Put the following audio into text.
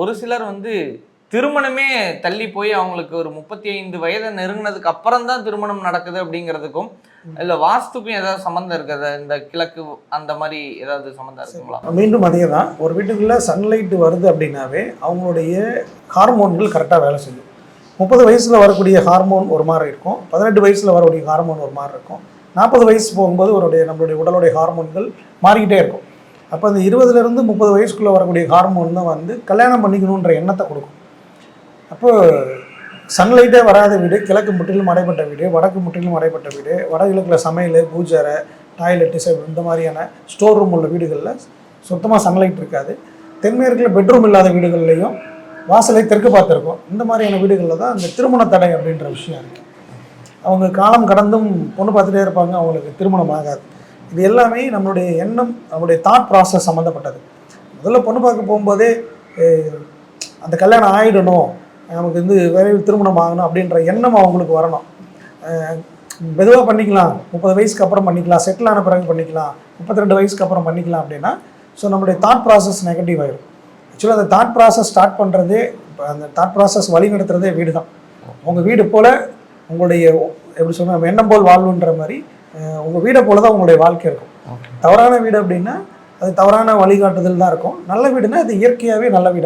ஒரு சிலர் வந்து திருமணமே தள்ளி போய் அவங்களுக்கு ஒரு முப்பத்தி ஐந்து வயதை நெருங்கினதுக்கு அப்புறம் தான் திருமணம் நடக்குது அப்படிங்கிறதுக்கும் இல்லை வாஸ்துக்கும் ஏதாவது சம்மந்தம் இருக்குது? இந்த கிழக்கு அந்த மாதிரி ஏதாவது சம்மந்தம் இருக்குங்களா? மீண்டும் அதே தான் ஒரு வீட்டுக்குள்ளே சன்லைட் வருது அப்படின்னாவே அவங்களுடைய ஹார்மோன்கள் கரெக்டாக வேலை செய்யும். முப்பது வயசில் வரக்கூடிய ஹார்மோன் ஒரு மாதிரி இருக்கும். பதினெட்டு வயசில் வரக்கூடிய ஹார்மோன் ஒரு மாதிரி இருக்கும். நாற்பது வயசு போகும்போது அவருடைய நம்மளுடைய உடலுடைய ஹார்மோன்கள் மாறிக்கிட்டே இருக்கும். அப்போ அந்த இருபதுலேருந்து முப்பது வயசுக்குள்ளே வரக்கூடிய ஹார்மோன் தான் வந்து கல்யாணம் பண்ணிக்கணுன்ற எண்ணத்தை கொடுக்கும். அப்போ சன்லைட்டே வராத வீடு கிழக்கு முற்றிலும் அடைப்பட்ட வீடு வடக்கு முற்றிலும் அடைப்பட்ட வீடு வடகிழக்கில் சமையல் பூஜரை டாய்லெட்டு செவ் இந்த மாதிரியான ஸ்டோர் ரூம் உள்ள வீடுகளில் சுத்தமாக சன்லைட் இருக்காது. தென்மேற்கில் பெட்ரூம் இல்லாத வீடுகள்லையும் வாசலை தெற்கு பார்த்துருக்கோம். இந்த மாதிரியான வீடுகளில் தான் இந்த திருமண தடை அப்படின்ற விஷயம் இருக்குது அவங்க காலம் கடந்தும் பொண்ணு பார்த்துட்டே இருப்பாங்க அவங்களுக்கு திருமணம் ஆகாது. இது எல்லாமே நம்மளுடைய எண்ணம் நம்மளுடைய தாட் ப்ராசஸ் சம்மந்தப்பட்டது முதல்ல பொண்ணு பார்க்க போகும்போதே அந்த கல்யாணம் ஆகிடணும் நமக்கு வந்து விரைவில் திருமணம் ஆகணும் அப்படின்ற எண்ணம் அவங்களுக்கு வரணும். மெதுவாக பண்ணிக்கலாம். முப்பது வயசுக்கு அப்புறம் பண்ணிக்கலாம். செட்டில் ஆன பிறகு பண்ணிக்கலாம். முப்பத்தி ரெண்டு வயசுக்கு அப்புறம் பண்ணிக்கலாம் அப்படின்னா ஸோ நம்மளுடைய தாட் ப்ராசஸ் நெகட்டிவ் ஆயிடும் ஆக்சுவலாக அந்த தாட் ப்ராசஸ் ஸ்டார்ட் பண்ணுறதே அந்த தாட் ப்ராசஸ் வழிநடத்துறதே வீடு தான் உங்கள் வீடு போல் உங்களுடைய எப்படி சொல்லுங்கள் எண்ணம் போல் வாழ்வுன்ற மாதிரி உங்கள் வீடை போல தான் உங்களுடைய வாழ்க்கை இருக்கும். தவறான வீடு அப்படின்னா அது தவறான வழிகாட்டுதல் தான் இருக்கும். நல்ல வீடுனா அது இயற்கையாகவே நல்ல வீடு